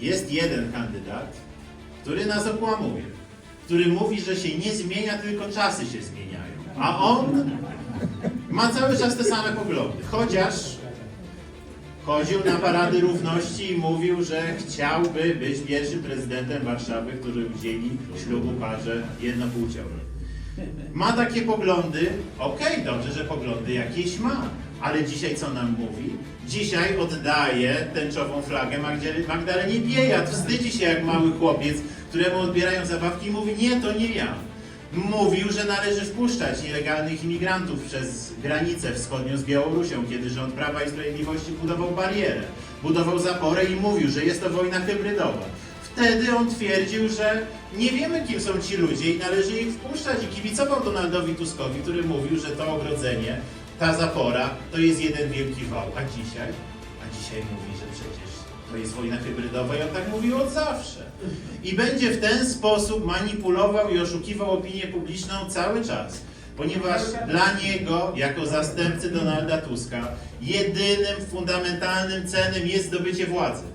jest jeden kandydat, który nas okłamuje, który mówi, że się nie zmienia, tylko czasy się zmieniają. A on ma cały czas te same poglądy, chociaż chodził na parady równości i mówił, że chciałby być pierwszym prezydentem Warszawy, który udzieli ślubu parze jednopłciowym. Ma takie poglądy, okej, dobrze, że poglądy jakieś ma, ale dzisiaj co nam mówi? Dzisiaj oddaje tęczową flagę Magdalenie Biejat. Wstydzi się jak mały chłopiec, któremu odbierają zabawki i mówi, nie, to nie ja. Mówił, że należy wpuszczać nielegalnych imigrantów przez granicę wschodnią z Białorusią, kiedy rząd Prawa i Sprawiedliwości budował barierę, budował zaporę i mówił, że jest to wojna hybrydowa. Wtedy on twierdził, że nie wiemy, kim są ci ludzie i należy ich wpuszczać i kibicował Donaldowi Tuskowi, który mówił, że to ogrodzenie, ta zapora to jest jeden wielki wał. A dzisiaj? A dzisiaj mówi, że przecież to jest wojna hybrydowa i on tak mówił od zawsze. I będzie w ten sposób manipulował i oszukiwał opinię publiczną cały czas. Ponieważ dla niego, jako zastępcy Donalda Tuska, jedynym fundamentalnym celem jest zdobycie władzy.